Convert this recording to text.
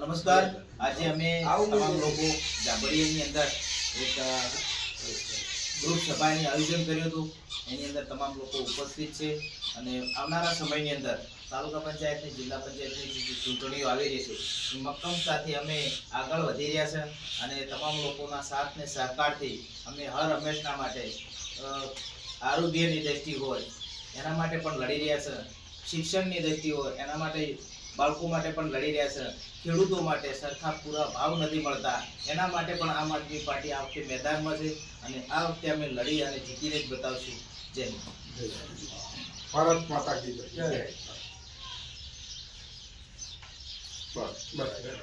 નમસ્કાર. આજે અમે તમામ લોકો જાબડિયાની અંદર એક ગ્રુપ સભાની આયોજન કર્યું હતું. એની અંદર તમામ લોકો ઉપસ્થિત છે અને આવનારા સમયની અંદર તાલુકા પંચાયતની, જિલ્લા પંચાયતની જે ચૂંટણીઓ આવી રહી છે, એ મક્કમ સાથે અમે આગળ વધી રહ્યા છે અને તમામ લોકોના સાથ ને સહકારથી અમે હર હંમેશના માટે આરોગ્યની દ્રષ્ટિ હોય, એના માટે પણ લડી રહ્યા છે. શિક્ષણની દ્રષ્ટિ હોય, એના માટે બાળકો માટે પણ લડી રહ્યા છે. ખેડૂતો માટે સરખા પૂરા ભાવ નથી મળતા. એના માટે પણ આમ આદમી પાર્ટી આ વખતે મેદાનમાં છે અને આ વખતે અમે લડી અને જીતીને જ બતાવશું. જય. ભારત માતા કી જય. જય. બસ બસ.